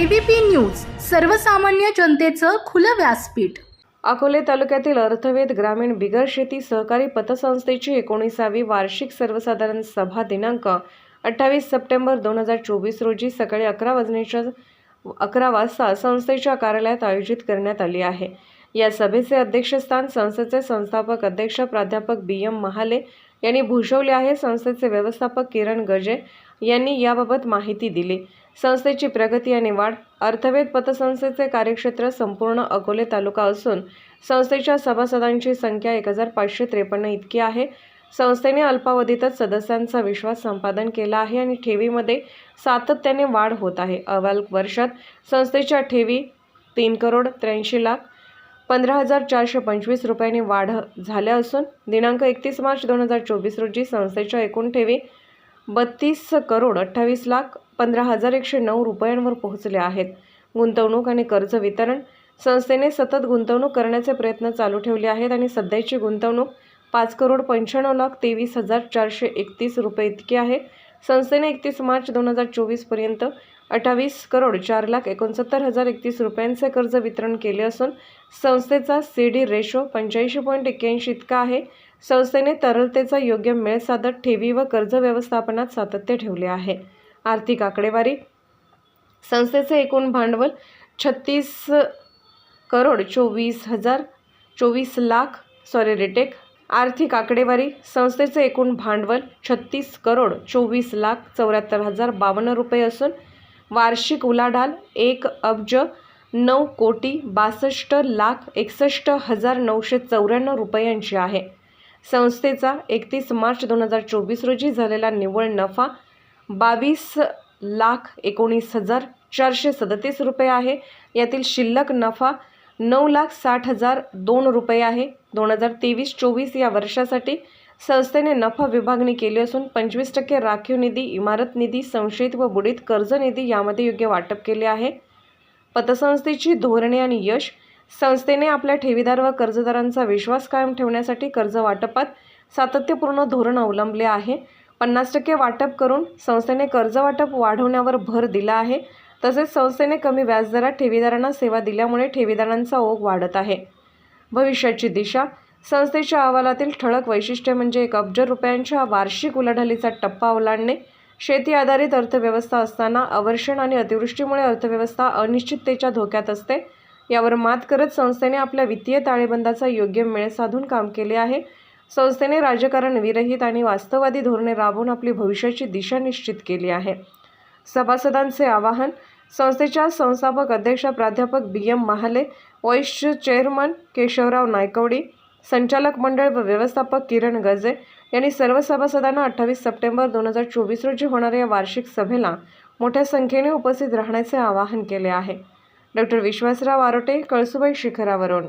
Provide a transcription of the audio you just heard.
ABP news सर्वसामान्य जनतेचं खुलं व्यासपीठ. अकोले तालुक्यातील अर्थवेद ग्रामीण बिगर शेती सहकारी पतसंस्थेची एकोणीसावी वार्षिक सर्वसाधारण सभा दिनांक अठ्ठावीस सप्टेंबर दोन हजार चोवीस रोजी सकाळी अकरा वाजण्याच्या अकरा वाजता संस्थेच्या कार्यालयात आयोजित करण्यात आली आहे. या सभेचे अध्यक्षस्थान संस्थेचे संस्थापक अध्यक्ष प्राध्यापक बी एम महाले यांनी भूषवले आहे. संस्थेचे व्यवस्थापक किरण गजे यांनी याबाबत माहिती दिली. संस्थेची प्रगती आणि वाढ अर्थवेद पतसंस्थेचे कार्यक्षेत्र संपूर्ण अकोले तालुका असून संस्थेच्या सभासदांची संख्या एक हजार पाचशे त्रेपन्न इतकी आहे. संस्थेने अल्पावधीतच सदस्यांचा विश्वास संपादन केला आहे आणि ठेवीमध्ये सातत्याने वाढ होत आहे. अहवाल वर्षात संस्थेच्या ठेवी तीन करोड त्र्याऐंशी लाख पंधरा हजार चारशे पंचवीस रुपयांनी वाढ झाल्या असून दिनांक एकतीस मार्च दोन हजार चोवीस रोजी संस्थेच्या एकूण ठेवी बत्तीस करोड अठ्ठावीस लाख पंधरा हजार एकशे नऊ रुपयांवर पोहोचले आहेत. गुंतवणूक आणि कर्ज वितरण संस्थेने सतत गुंतवणूक करण्याचे प्रयत्न चालू ठेवले आहेत आणि सध्याची गुंतवणूक पाच करोड पंच्याण्णव लाख तेवीस हजार चारशे एकतीस रुपये इतकी आहे. संस्थेने एकतीस मार्च दोन हजार चोवीसपर्यंत अठ्ठावीस करोड चार लाख एकोणसत्तर हजार एकतीस रुपयांचे कर्ज वितरण केले असून संस्थेचा सी डी रेशो पंच्याऐंशी पॉईंट एक्क्याऐंशी इतका आहे. संस्थेने तरलतेचा योग्य मेळ साधत ठेवी व कर्ज व्यवस्थापनात सातत्य ठेवले आहे. आर्थिक आकडेवारी. संस्थेचे एकूण भांडवल छत्तीस करोड चोवीस हजार चोवीस लाख सॉरी रिटेक आर्थिक आकडेवारी संस्थेचे एकूण भांडवल छत्तीस करोड चोवीस लाख चौऱ्याहत्तर हजार बावन्न रुपये असून वार्षिक उलाढाल एक अब्ज नऊ कोटी बासष्ट लाख एकसष्ट हजार नऊशे चौऱ्याण्णव रुपयांची आहे. संस्थेचा एकतीस मार्च दोन हजार चोवीस रोजी झालेला निव्वळ नफा बावीस लाख एकोणीस हजार चारशे सदतीस रुपये आहे. यातील शिल्लक नफा नऊ लाख साठ हजार दोन रुपये आहे. दोन हजार तेवीस चोवीस या वर्षासाठी संस्थेने नफा विभागणी केली असून पंचवीस टक्के राखीव निधी इमारत निधी संशयित व बुडीत कर्ज निधी यामध्ये योग्य वाटप केले आहे. पतसंस्थेची धोरणे आणि यश संस्थेने आपल्या ठेवीदार व कर्जदारांचा विश्वास कायम ठेवण्यासाठी कर्ज वाटपात सातत्यपूर्ण धोरण अवलंबले आहे. पन्नास टक्के वाटप करून संस्थेने कर्ज वाटप वाढवण्यावर भर दिला आहे. तसेच संस्थेने कमी व्याजदरात ठेवीदारांना सेवा दिल्यामुळे ठेवीदारांचा ओघ वाढत आहे. भविष्याची दिशा संस्थेच्या अहवालातील ठळक वैशिष्ट्य म्हणजे एक अब्ज रुपयांच्या वार्षिक उलाढालीचा टप्पा ओलांडणे शेती आधारित अर्थव्यवस्था असताना अवर्षण आणि अतिवृष्टीमुळे अर्थव्यवस्था अनिश्चिततेच्या धोक्यात असते. यावर मात करत संस्थेने आपल्या वित्तीय ताळेबंदाचा योग्य मेळ साधून काम केले आहे. संस्थेने राजकारण विरहित आणि वास्तववादी धोरणे राबवून आपली भविष्याची दिशा निश्चित केली आहे. सभासदांचे आवाहन संस्थेच्या संस्थापक अध्यक्ष प्राध्यापक B M Mahale vice chairman Keshavrao Naikwadi संचालक मंडळ व व्यवस्थापक किरण गजे यांनी सर्व सभासदांना अठ्ठावीस सप्टेंबर दोन हजार चोवीस रोजी होणाऱ्या या वार्षिक सभेला मोठ्या संख्येने उपस्थित राहण्याचे आवाहन केले आहे. डॉक्टर विश्वासराव आरोटे कळसुबाई शिखरावरून